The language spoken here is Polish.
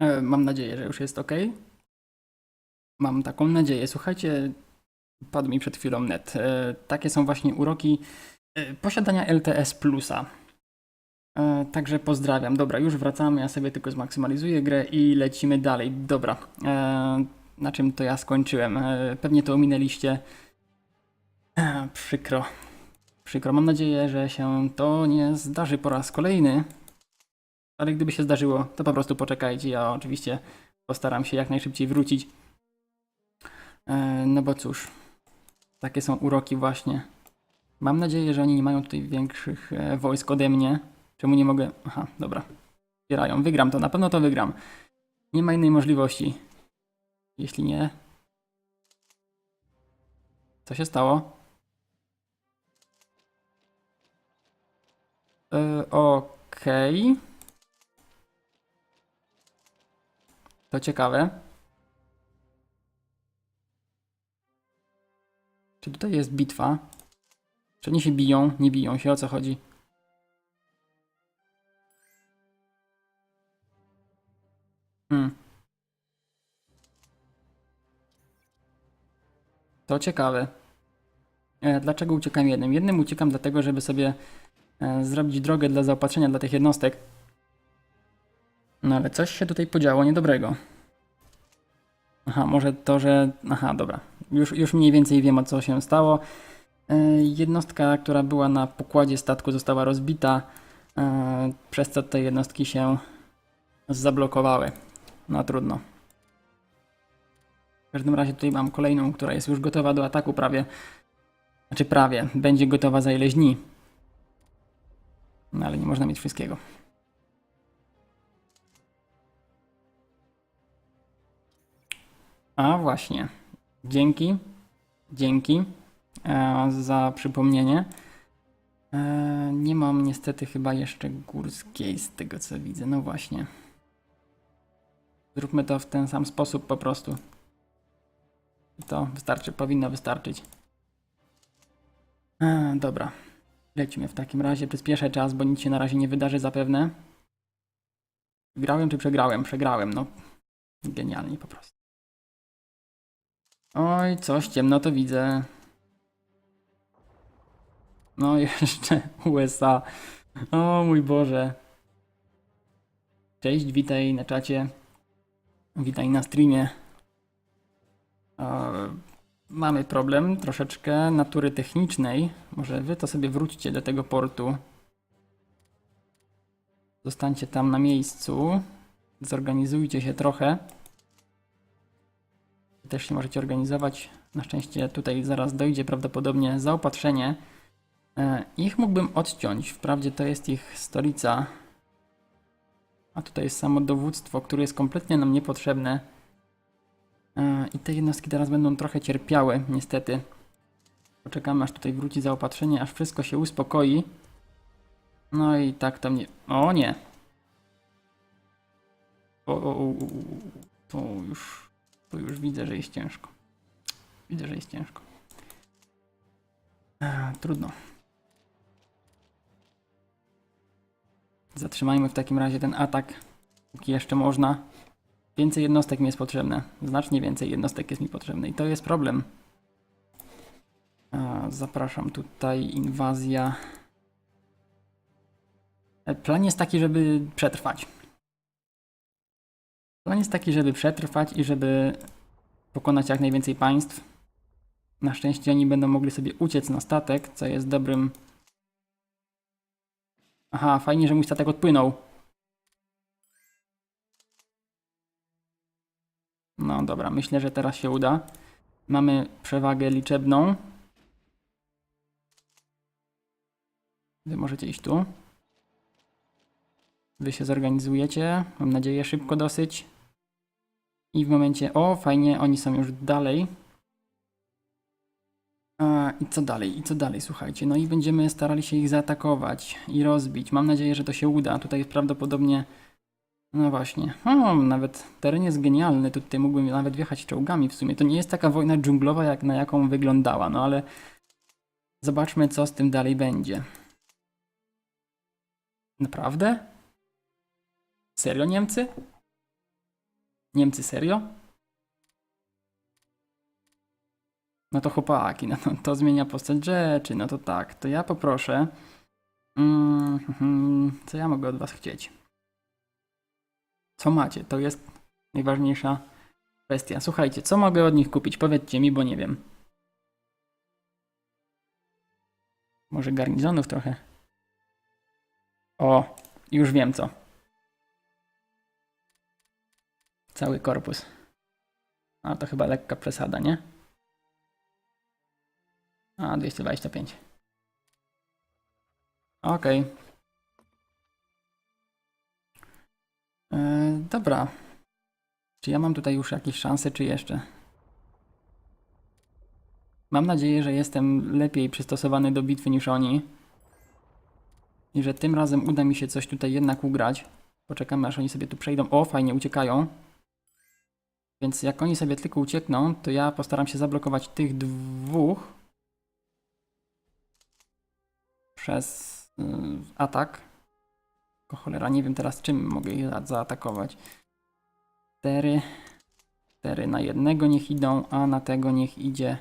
E, Mam nadzieję, że już jest ok. Mam taką nadzieję. Słuchajcie, padł mi przed chwilą net. E, Takie są właśnie uroki e, posiadania LTS Plusa. Także pozdrawiam. Dobra, już wracamy. Ja sobie tylko zmaksymalizuję grę i lecimy dalej. Dobra. Na czym to ja skończyłem? Pewnie to ominęliście. Przykro. Przykro. Mam nadzieję, że się to nie zdarzy po raz kolejny. Ale gdyby się zdarzyło, to po prostu poczekajcie. Ja oczywiście postaram się jak najszybciej wrócić. E, No bo cóż, takie są uroki właśnie. Mam nadzieję, że oni nie mają tutaj większych e, wojsk ode mnie. Czemu nie mogę? Aha, dobra. Wspierają. Wygram to, na pewno to wygram. Nie ma innej możliwości. Jeśli nie. Co się stało? E, Okej. To ciekawe. Czy tutaj jest bitwa? Czy oni się biją? Nie biją się, o co chodzi? Hmm. To ciekawe. E, dlaczego uciekam jednym? Jednym uciekam dlatego, żeby sobie e, zrobić drogę dla zaopatrzenia dla tych jednostek. No ale coś się tutaj podziało niedobrego. Aha, może to, że. Aha, dobra. Już, już mniej więcej wiem o co się stało. E, Jednostka, która była na pokładzie statku, została rozbita, e, przez co te jednostki się zablokowały. No trudno. W każdym razie tutaj mam kolejną, która jest już gotowa do ataku prawie. Znaczy prawie. Będzie gotowa za ileś dni. No ale nie można mieć wszystkiego. A właśnie. Dzięki. Dzięki e, za przypomnienie. E, nie mam niestety chyba jeszcze górskiej z tego co widzę. No właśnie. Zróbmy to w ten sam sposób po prostu. To wystarczy, powinno wystarczyć. E, dobra. Lecimy w takim razie. Przyspieszę czas, bo nic się na razie nie wydarzy zapewne. Grałem czy przegrałem? Przegrałem, no. Genialnie po prostu. Oj, coś ciemno to widzę. No jeszcze USA. O mój Boże. Cześć, witaj na czacie. Witaj na streamie. E, mamy problem troszeczkę natury technicznej. Może wy to sobie wróćcie do tego portu. Zostańcie tam na miejscu. Zorganizujcie się trochę. Też się możecie organizować. Na szczęście tutaj zaraz dojdzie prawdopodobnie zaopatrzenie. E, Ich mógłbym odciąć. Wprawdzie to jest ich stolica. A tutaj jest samo dowództwo, które jest kompletnie nam niepotrzebne. E, I te jednostki teraz będą trochę cierpiały, niestety. Poczekamy aż tutaj wróci zaopatrzenie, aż wszystko się uspokoi. No i tak tam nie... O nie! O, o, o, o, o. to już... To już widzę, że jest ciężko. Widzę, że jest ciężko. E, trudno. Zatrzymajmy w takim razie ten atak, póki jeszcze można. Więcej jednostek mi jest potrzebne. Znacznie więcej jednostek jest mi potrzebne i to jest problem. A, zapraszam tutaj, inwazja. E, Plan jest taki, żeby przetrwać. Plan jest taki, żeby przetrwać i żeby pokonać jak najwięcej państw. Na szczęście oni będą mogli sobie uciec na statek, co jest dobrym Aha, fajnie, że mój statek odpłynął. No dobra, myślę, że teraz się uda. Mamy przewagę liczebną. Wy możecie iść tu. Wy się zorganizujecie. Mam nadzieję, szybko dosyć. I w momencie. O, fajnie, oni są już dalej. A, I co dalej? I co dalej? Słuchajcie, no i będziemy starali się ich zaatakować i rozbić. Mam nadzieję, że to się uda. Tutaj prawdopodobnie. No właśnie. O, nawet teren jest genialny. Tutaj mógłbym nawet wjechać czołgami w sumie. To nie jest taka wojna dżunglowa, jak na jaką wyglądała, no ale zobaczmy, co z tym dalej będzie. Naprawdę? Serio, Niemcy? Niemcy serio? No to chłopaki, no to, to zmienia postać rzeczy, no to tak, to ja poproszę. Mm, co ja mogę od was chcieć? Co macie? To jest najważniejsza kwestia. Słuchajcie, co mogę od nich kupić? Powiedzcie mi, bo nie wiem. Może garnizonów trochę? O, już wiem co. Cały korpus. A to chyba lekka przesada, nie? A, 225. Okej. E, dobra. Czy ja mam tutaj już jakieś szanse, czy jeszcze? Mam nadzieję, że jestem lepiej przystosowany do bitwy niż oni. I że tym razem uda mi się coś tutaj jednak ugrać. Poczekamy, aż oni sobie tu przejdą. O, fajnie, uciekają. Więc jak oni sobie tylko uciekną, to ja postaram się zablokować tych dwóch przez y, atak. Tylko cholera, nie wiem teraz czym mogę ich za- zaatakować. Cztery. Cztery na jednego niech idą, a na tego niech idzie